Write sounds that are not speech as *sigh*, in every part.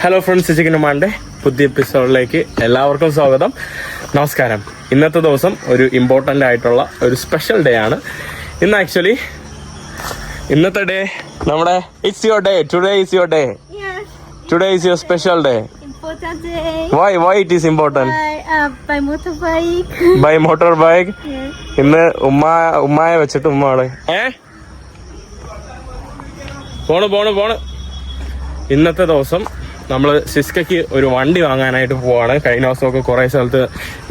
Hello friends ചിക്കനുമാന്റെ പുതിയ എപ്പിസോഡിലേക്ക് എല്ലാവർക്കും സ്വാഗതം. നമസ്കാരം. ഇന്നത്തെ ദിവസം ഒരു ഇമ്പോർട്ടന്റ് ആയിട്ടുള്ള ഒരു സ്പെഷ്യൽ ഡേ ആണ്. ഇന്ന് ആക്ച്വലി ഇന്നത്തെ ഡേ നമ്മുടെ it's your day today is your day today is your special day. Why why it is important buy motor bike ഇന്ന് ഉമ്മ ഉമ്മായ വെച്ചിട്ട് ഉമ്മയാണ് ഏ? പോണ് പോണ് പോണ്. ഇന്നത്തെ ദിവസം നമ്മൾ സിസ്കയ്ക്ക് ഒരു വണ്ടി വാങ്ങാനായിട്ട് പോവാണ്. കഴിഞ്ഞ ദിവസമൊക്കെ കുറേ സ്ഥലത്ത്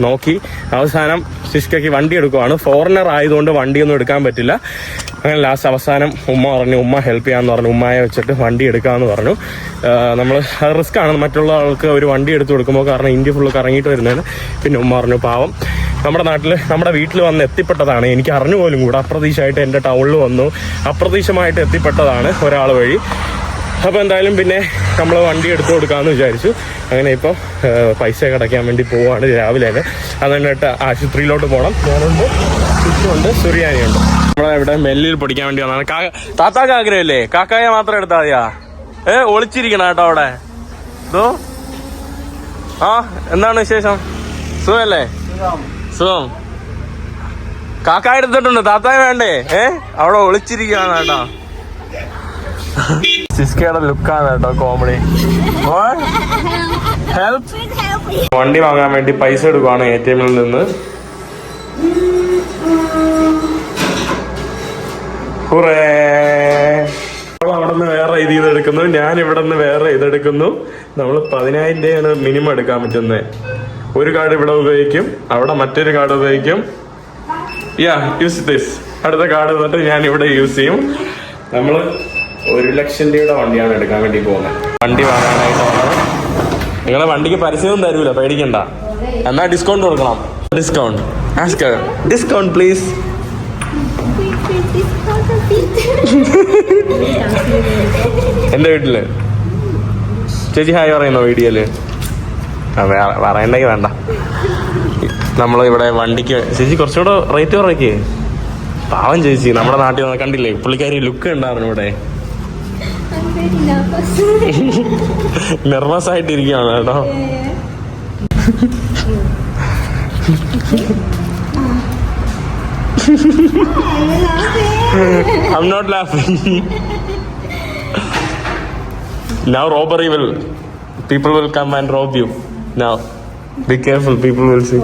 നോക്കി. അവസാനം സിസ്കയ്ക്ക് വണ്ടി എടുക്കുവാണ്. ഫോറിനർ ആയതുകൊണ്ട് വണ്ടിയൊന്നും എടുക്കാൻ പറ്റില്ല. അങ്ങനെ ലാസ്റ്റ് അവസാനം ഉമ്മ പറഞ്ഞു ഉമ്മ ഹെൽപ്പ് ചെയ്യാമെന്ന് പറഞ്ഞു. ഉമ്മയെ വെച്ചിട്ട് വണ്ടി എടുക്കാമെന്ന് പറഞ്ഞു. നമ്മൾ അത് റിസ്ക് ആണ്. മറ്റുള്ള ആൾക്ക് ഒരു വണ്ടി എടുത്ത് കൊടുക്കുമ്പോൾ കാരണം ഇന്ത്യ ഫുള്ള് കറങ്ങിയിട്ട് വരുന്നതിന് പിന്നെ ഉമ്മ പറഞ്ഞു പാവം. നമ്മുടെ നാട്ടിൽ നമ്മുടെ വീട്ടിൽ വന്ന് എത്തിപ്പെട്ടതാണ്. എനിക്ക് അറിഞ്ഞു പോലും കൂടെ. അപ്രതീക്ഷമായിട്ട് എന്റെ ടൗണിൽ വന്നു. അപ്രതീക്ഷമായിട്ട് എത്തിപ്പെട്ടതാണ് ഒരാൾ വഴി. അപ്പോൾ എന്തായാലും പിന്നെ നമ്മൾ വണ്ടി എടുത്തു കൊടുക്കാമെന്ന് വിചാരിച്ചു. അങ്ങനെ ഇപ്പോൾ പൈസ കടക്കാൻ വേണ്ടി പോവാണ് രാവിലെ തന്നെ. അതിനായിട്ട് ആശുപത്രിയിലോട്ട് പോകണം ഞാനുണ്ട് ചുറ്റുമുണ്ട് സുറിയാനിയുണ്ട്. നമ്മളെ ഇവിടെ മെല്ലിൽ പൊടിക്കാൻ വേണ്ടി വന്നതാണ്. കാ- താത്താക്ക് ആഗ്രഹമല്ലേ? കാക്കായ മാത്രം എടുത്താൽ മതിയാ? ഏ ഒളിച്ചിരിക്കണം കേട്ടോ അവിടെ. ഇതോ ആ എന്താണ് വിശേഷം? സുഖല്ലേ സുഖം. കാക്ക എടുത്തിട്ടുണ്ട്. താത്തായ വേണ്ടേ? ഏ അവിടെ ഒളിച്ചിരിക്കുകയാണ് കേട്ടോ. സിസ്കയുടെ ലുക്കാണ് കേട്ടോ കോമഡി ഹെൽപ്പ്. വണ്ടി വാങ്ങാൻ വേണ്ടി പൈസ എടുക്കുവാണ് എ ടി എമ്മിൽ നിന്ന്. കുറേ അവിടെ നിന്ന് വേറെ ഇത് ചെയ്തെടുക്കുന്നു. ഞാൻ ഇവിടെ നിന്ന് വേറെ ഇതെടുക്കുന്നു. നമ്മൾ പതിനായിരം രൂപയാണ് മിനിമം എടുക്കാൻ പറ്റുന്നത്. ഒരു കാർഡ് ഇവിടെ ഉപയോഗിക്കും. അവിടെ മറ്റൊരു കാർഡ് ഉപയോഗിക്കും. യാ യൂസ് ദിസ് അടുത്ത കാർഡ് വന്നിട്ട് ഞാൻ ഇവിടെ യൂസ് ചെയ്യും. നമ്മൾ ഒരു ലക്ഷം രൂപയുടെ വണ്ടിയാണ് എടുക്കാൻ വേണ്ടി പോകുന്നത്. വണ്ടി വാങ്ങാനായിട്ടാണ് നിങ്ങളെ വണ്ടിക്ക് പരസ്യമൊന്നും തരൂല പേടിക്കണ്ട. എന്നാ ഡിസ്കൗണ്ട് കൊടുക്കണം? Discount discount please. എന്റെ വീട്ടിൽ. ചേച്ചി ഹായ് പറയുന്നോ വീഡിയോയിൽ? പറയണ്ടെങ്കിൽ വേണ്ട. നമ്മൾ ഇവിടെ വണ്ടിക്ക് ചേച്ചി കുറച്ചുകൂടെ റേറ്റ് കുറയ്ക്കേ പാവം ചേച്ചി നമ്മുടെ നാട്ടിൽ കണ്ടില്ലേ പുള്ളിക്കാരി ലുക്ക് ഉണ്ടായിരുന്നു ഇവിടെ. നെർവസ് ആയിട്ടിരിക്കുകയാണ് കേട്ടോ it. I'm not laughing. now robbery will, people will come and rob you. Now, be careful, people will see.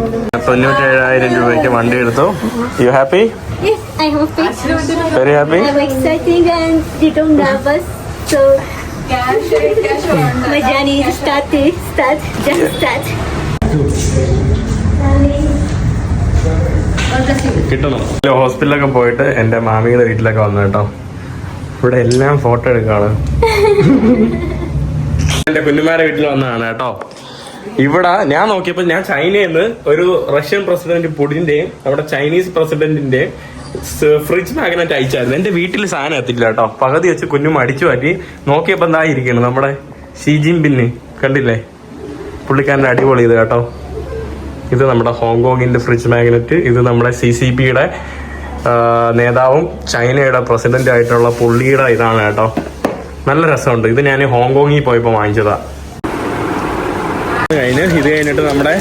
തൊണ്ണൂറ്റേഴായിരം രൂപയ്ക്ക് വണ്ടി എടുത്തു you happy. Very happy I'm cash, cash. So, my journey is started. Start, just start. കിട്ടണം ഹോസ്പിറ്റലൊക്കെ പോയിട്ട് എന്റെ മാമിയുടെ വീട്ടിലൊക്കെ വന്നു കേട്ടോ ഇവിടെ എല്ലാം ഫോട്ടോ എടുക്കാണ് *laughs* എന്റെ കുഞ്ഞുമാരുടെ വീട്ടിൽ വന്നതാണ് കേട്ടോ ഇവിടെ ഞാൻ നോക്കിയപ്പോൾ ഞാൻ ചൈനയിൽ നിന്ന് ഒരു റഷ്യൻ പ്രസിഡന്റ് പുടിന്റെയും അവിടെ ചൈനീസ് പ്രസിഡന്റിന്റെയും ഫ്രിഡ്ജ് മാഗ്നറ്റ് അയച്ചായിരുന്നു. എന്റെ വീട്ടിൽ സാധനം എത്തില്ല കേട്ടോ. പകുതി വെച്ച് കുഞ്ഞു അടിച്ചു മാറ്റി നോക്കിയപ്പോൾ എന്താ ഇരിക്കണം നമ്മുടെ ഷീ ജിൻപിന് കണ്ടില്ലേ? പുള്ളിക്കാരന്റെ അടിപൊളി ഇത് കേട്ടോ. ഇത് നമ്മുടെ ഹോങ്കോങ്ങിന്റെ ഫ്രിഡ്ജ് മാഗ്നറ്റ് ഇത് നമ്മുടെ സി സി പിയുടെ നേതാവും ചൈനയുടെ പ്രസിഡന്റ് ആയിട്ടുള്ള പുള്ളിയുടെ ഇതാണ് കേട്ടോ. നല്ല രസമുണ്ട്. ഇത് ഞാൻ ഹോങ്കോങ്ങിൽ പോയപ്പോൾ വാങ്ങിച്ചതാ. കഴിഞ്ഞ് ഇത് കഴിഞ്ഞിട്ട് നമ്മുടെ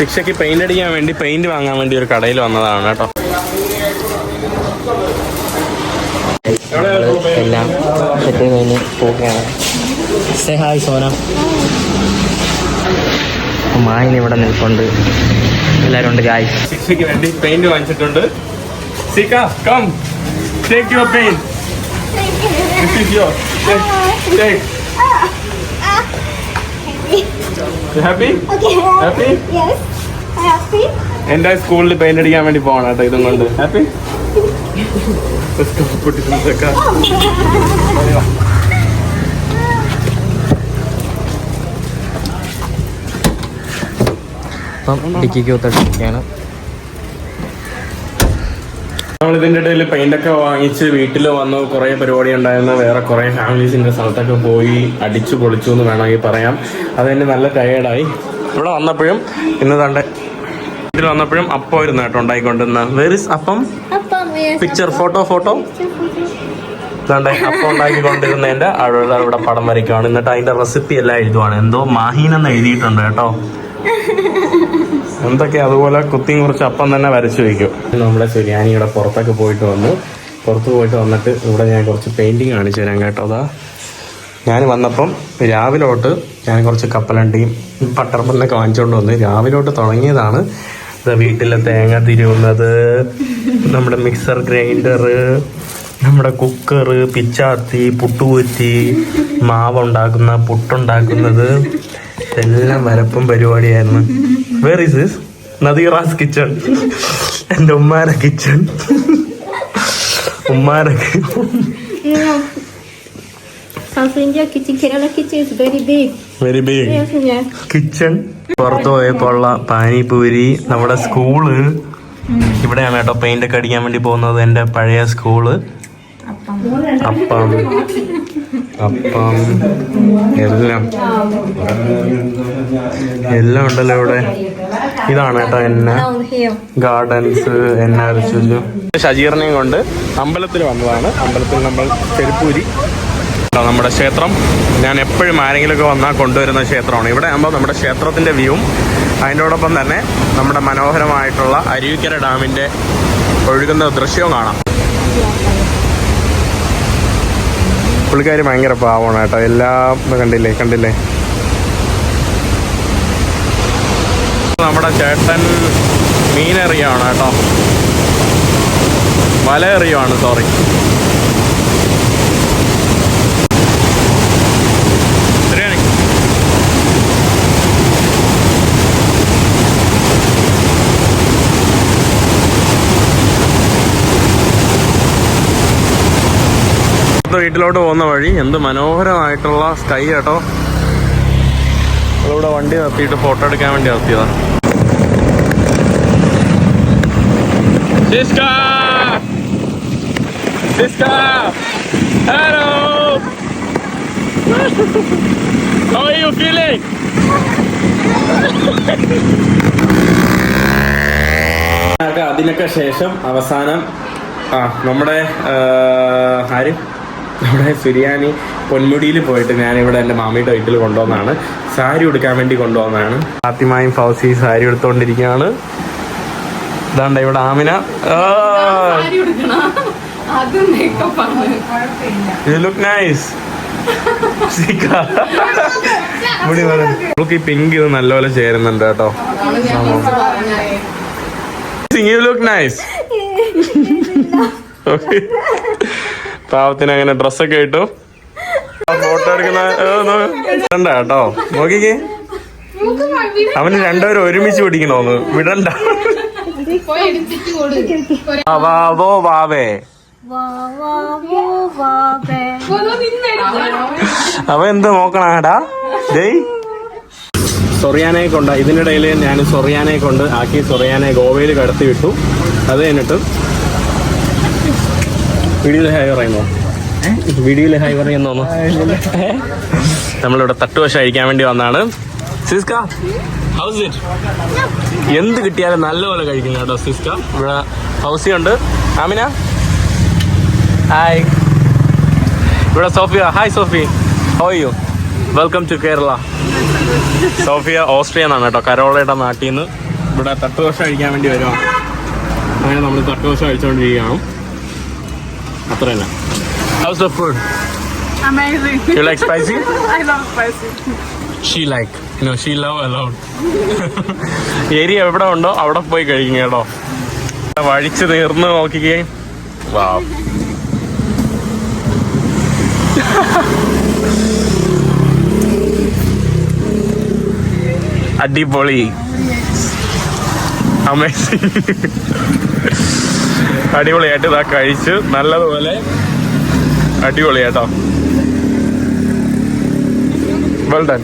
ശിക്ഷയ്ക്ക് പെയിന്റ് അടിക്കാൻ വേണ്ടി പെയിന്റ് വാങ്ങാൻ വേണ്ടി ഒരു കടയിൽ വന്നതാണ് കേട്ടോ. എല്ലാം സെറ്റ് കഴിഞ്ഞ് പോവുകയാണ്. Say hi Sona. മായിന് ഇവിടെ നിൽപ്പുണ്ട്. എല്ലാവരും ഉണ്ട് ഗായ് ശിക്ഷയ്ക്ക് വേണ്ടി പെയിന്റ് വാങ്ങിച്ചിട്ടുണ്ട്. സീക്ക come take your paint this is your take happy Okay. Happy Yes. Happy. എന്റെ സ്കൂളിൽ പെയിന്റ് അടിക്കാൻ വേണ്ടി പോകണം കേട്ടോ ഇതും കൊണ്ട് ഹാപ്പി അപ്പം ഡിക്കിക്ക് ഒത്തടിക്കുകയാണ് നമ്മൾ ഇതിന്റെ ഇടയിൽ പെയിന്റ് ഒക്കെ വാങ്ങിച്ച് വീട്ടിൽ വന്നു. കുറേ പരിപാടി ഉണ്ടായിരുന്നു. വേറെ കുറേ ഫാമിലീസിന്റെ സ്ഥലത്തൊക്കെ പോയി അടിച്ചു പൊളിച്ചു എന്ന് വേണമെങ്കിൽ പറയാം. അത് തന്നെ നല്ല ടയേർഡായി ഇവിടെ വന്നപ്പോഴും ഇന്ന് തണ്ട്. വീട്ടിൽ വന്നപ്പോഴും അപ്പം ഇരുന്ന് കേട്ടോ ഉണ്ടായിക്കൊണ്ടിരുന്ന. Where is appam? Picture photo photo ഇതാണ്ട് അപ്പം ഉണ്ടാക്കിക്കൊണ്ടിരുന്നതിന്റെ അവിടെ അവിടെ പടം വരയ്ക്കുവാണ്. എന്നിട്ട് അതിന്റെ റെസിപ്പി എല്ലാം എഴുതുവാണ്. എന്തോ മാഹീൻ എന്ന് എഴുതിയിട്ടുണ്ട് കേട്ടോ. *laughs* എന്തൊക്കെ അതുപോലെ കുത്തിയും കുറച്ച് അപ്പം തന്നെ വരച്ചു വയ്ക്കും. നമ്മുടെ സുര്യാനിയുടെ പുറത്തൊക്കെ പോയിട്ട് വന്നു. പുറത്ത് പോയിട്ട് വന്നിട്ട് ഇവിടെ ഞാൻ കുറച്ച് പെയിന്റിങ് കാണിച്ചു തരാം കേട്ടോ. അതാ. ഞാൻ വന്നപ്പം രാവിലോട്ട് ഞാൻ കുറച്ച് കപ്പലണ്ടിയും പട്ടർപ്പലിനൊക്കെ വാങ്ങിച്ചുകൊണ്ട് വന്ന് രാവിലോട്ട് തുടങ്ങിയതാണ്. വീട്ടിലെ തേങ്ങ തിരുവുന്നത് നമ്മുടെ മിക്സർ ഗ്രൈൻഡർ നമ്മുടെ കുക്കർ പിച്ചാത്തി പുട്ടുകുറ്റി മാവുണ്ടാക്കുന്ന പുട്ടുണ്ടാക്കുന്നത്. എല്ലാം വരപ്പും പരിപാടിയായിരുന്നു. Where is this Nadira's kitchen. എന്റെ ഉമ്മാരെ കിച്ചൺ. ഉമ്മാരെ No. South India kitchen, Kerala kitchen is very big. Very big kitchen. പുറത്ത് പോയപ്പോഴുള്ള പാനിപൂരി നമ്മുടെ സ്കൂൾ. ഇവിടെയാണ് കേട്ടോ പെയിന്റ് ഒക്കെ അടിക്കാൻ വേണ്ടി പോകുന്നത് എന്റെ പഴയ സ്കൂൾ. അപ്പം. അപ്പം എല്ലാം എല്ലാം ഉണ്ടല്ലോ ഇവിടെ. ഇതാണ് കേട്ടോ എന്നെ. ഗാർഡൻസ് എന്നെ അരച്ചു ഷജീറിനെയും കൊണ്ട് അമ്പലത്തിൽ വന്നതാണ്. അമ്പലത്തിൽ നമ്മൾ ചെരുപ്പൂരി. നമ്മുടെ ക്ഷേത്രം. ഞാൻ എപ്പോഴും ആരെങ്കിലുമൊക്കെ വന്നാൽ കൊണ്ടുവരുന്ന ക്ഷേത്രമാണ്. ഇവിടെ ആകുമ്പോൾ നമ്മുടെ ക്ഷേത്രത്തിന്റെ വ്യൂവും അതിനോടൊപ്പം തന്നെ നമ്മുടെ മനോഹരമായിട്ടുള്ള അരുവിക്കര ഡാമിന്റെ ഒഴുകുന്ന ദൃശ്യവും കാണാം. പുള്ളിക്കാരി ഭയങ്കര പാവമാണ് കേട്ടോ. എല്ലാം കണ്ടില്ലേ കണ്ടില്ലേ? നമ്മുടെ ചേട്ടൻ മീനെറിയാണ് കേട്ടോ. വല എറിയുവാണ് സോറി വീട്ടിലോട്ട് പോകുന്ന വഴി എന്ത് മനോഹരമായിട്ടുള്ള സ്കൈ കേട്ടോ ഇവിടെ വണ്ടി നിർത്തിയിട്ട് ഫോട്ടോ എടുക്കാൻ വേണ്ടി നിർത്തിയതാണ്! *laughs* How are you feeling? അതിനൊക്കെ ശേഷം അവസാനം ആ നമ്മുടെ ആര്? നമ്മുടെ സുരിയാനി പൊന്മുടിയിൽ പോയിട്ട് ഞാൻ ഇവിടെ എന്റെ മാമിയുടെ വീട്ടിൽ കൊണ്ടുവന്നാണ്. സാരി ഉടുക്കാൻ വേണ്ടി കൊണ്ടുവന്നതാണ് ആദ്യമായും ഫൗസി സാരി എടുത്തുകൊണ്ടിരിക്കുകയാണ് ഇതാണ്ട ഇവിടെ ആമിന. ലുക്ക് നൈസ് നമുക്ക് ഈ പിങ്ക് ഇത് നല്ലപോലെ ചേരുന്നുണ്ട് കേട്ടോ. യു ലുക്ക് നൈസ് പാവത്തിന് അങ്ങനെ ഡ്രസ്സൊക്കെ ഇട്ടു. ഫോട്ടോ എടുക്കുന്ന കേട്ടോ. നോക്കിക്കേ. അവന് രണ്ടുപേരും ഒരുമിച്ച് പിടിക്കണോന്ന്. വിടണ്ട. വാവോ വാവേ. അവ എന്ത് നോക്കണാടാ ദേ. സൊറിയാനെ കൊണ്ട് ഇതിനിടയിൽ ഞാൻ സൊറിയാനെ കൊണ്ട് ആക്കി സൊറിയാനെ ഗോവയിൽ കടത്തി വിട്ടു അത് കഴിഞ്ഞിട്ട് വീഡിയോയിൽ ഹായ് പറയുന്നോ? വീഡിയോയിൽ ഹായ് പറയുന്നോ നമ്മളിവിടെ തട്ടുവശ അയക്കാൻ വേണ്ടി വന്നാണ്. സിസ്ക ഹൗസ് ഇറ്റ് എന്ത് കിട്ടിയാലും നല്ലപോലെ കഴിക്കുന്നു കേട്ടോ സിസ്ക. ഇവിടെ ഹൗസി ഉണ്ട്. ആമിന? ഹായ് ഇവിടെ Sophia. Hi Sophie. Oh you welcome to Kerala Sophia Austria എന്നാണ് കേട്ടോ. കരോളയുടെ നാട്ടിൽ നിന്ന് ഇവിടെ തട്ടുദോശ കഴിക്കാൻ വേണ്ടി വരുവാണ്. അങ്ങനെ നമ്മൾ തട്ടുദോശ കഴിച്ചുകൊണ്ടിരിക്കുകയാണ് അത്ര തന്നെ house of food Amazing. You like spicy? *laughs* I love spicy. She like no she love allowed area എവിടെ ഉണ്ടോ അവിടെ പോയി കഴിക്കും കേട്ടോ. വഴിച്ച് തീർന്ന് നോക്കിക്കേ. വാ അടിപൊളി. അമേസിങ് അടിപൊളിയായിട്ട് ഇതാ കഴിച്ച് നല്ലതുപോലെ അടിപൊളിയാട്ടോ. Well done